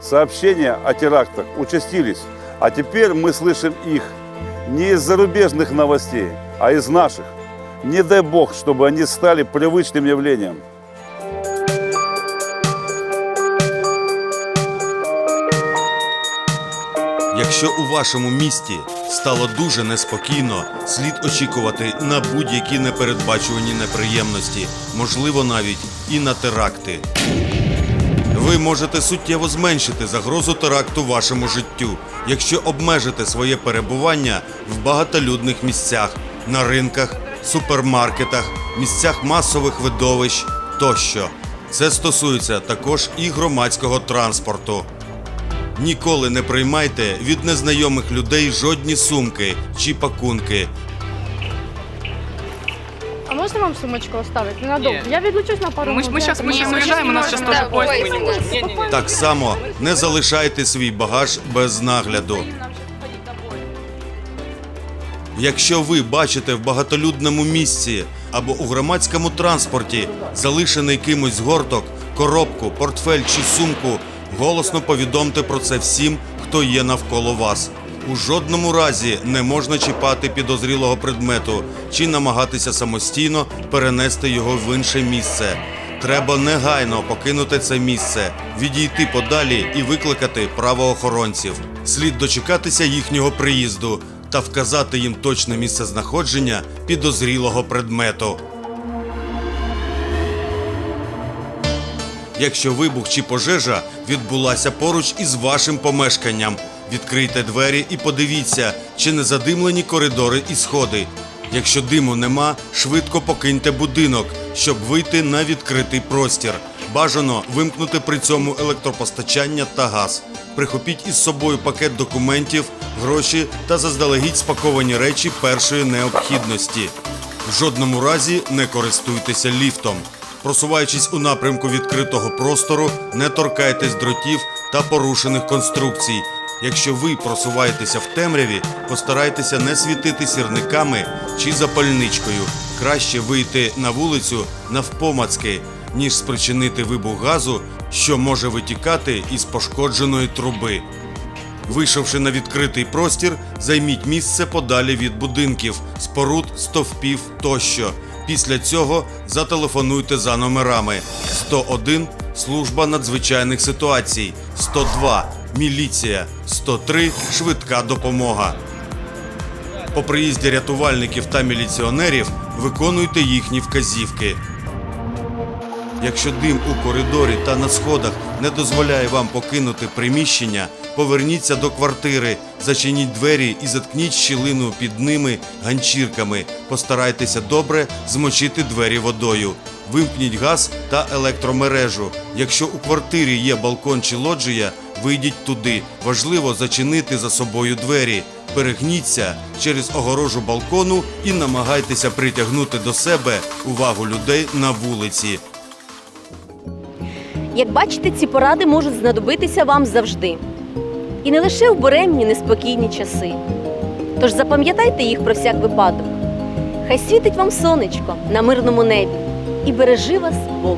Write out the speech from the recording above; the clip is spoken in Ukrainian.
Сообщения о терактах участились, а теперь мы слышим их не из зарубежных новостей, а из наших. Не дай бог, чтобы они стали привычным явлением. Якщо у вашому місті стало дуже неспокійно, слід очікувати на будь-які непередбачувані неприємності, можливо, навіть і на теракти. Можете суттєво зменшити загрозу теракту вашому життю, якщо обмежите своє перебування в багатолюдних місцях, на ринках, супермаркетах, місцях масових видовищ тощо. Це стосується також і громадського транспорту. Ніколи не приймайте від незнайомих людей жодні сумки чи пакунки. А можна вам сумочку оставити? Ненадовго. Ні. Я відлучусь на пару Мы, мы минут. сейчас, мы Ні, сейчас ми уезжаем, у нас сейчас можемо. тоже поезд, мы не можем. Не-не-не. Так само не залишайте свій багаж без нагляду. Якщо ви бачите в багатолюдному місці або у громадському транспорті залишений кимось згорток, коробку, портфель чи сумку, голосно повідомте про це всім, хто є навколо вас. У жодному разі не можна чіпати підозрілого предмету чи намагатися самостійно перенести його в інше місце. Треба негайно покинути це місце, відійти подалі і викликати правоохоронців. Слід дочекатися їхнього приїзду та вказати їм точне місце знаходження підозрілого предмету. Якщо вибух чи пожежа відбулася поруч із вашим помешканням, відкрийте двері і подивіться, чи не задимлені коридори і сходи. Якщо диму нема, швидко покиньте будинок, щоб вийти на відкритий простір. Бажано вимкнути при цьому електропостачання та газ. Прихопіть із собою пакет документів, гроші та заздалегідь спаковані речі першої необхідності. В жодному разі не користуйтеся ліфтом. Просуваючись у напрямку відкритого простору, не торкайтесь дротів та порушених конструкцій. Якщо ви просуваєтеся в темряві, постарайтеся не світити сірниками чи запальничкою. Краще вийти на вулицю навпомацки, ніж спричинити вибух газу, що може витікати із пошкодженої труби. Вийшовши на відкритий простір, займіть місце подалі від будинків, споруд, стовпів тощо. Після цього зателефонуйте за номерами 101 служба надзвичайних ситуацій, 102 міліція, 103 швидка допомога. По приїзді рятувальників та міліціонерів виконуйте їхні вказівки. Якщо дим у коридорі та на сходах не дозволяє вам покинути приміщення, поверніться до квартири, зачиніть двері і заткніть щілину під ними ганчірками. Постарайтеся добре змочити двері водою. Вимкніть газ та електромережу. Якщо у квартирі є балкон чи лоджія, вийдіть туди. Важливо зачинити за собою двері. Перегніться через огорожу балкону і намагайтеся притягнути до себе увагу людей на вулиці. Як бачите, ці поради можуть знадобитися вам завжди. І не лише в буремні неспокійні часи. Тож запам'ятайте їх про всяк випадок. Хай світить вам сонечко на мирному небі і бережи вас Бог.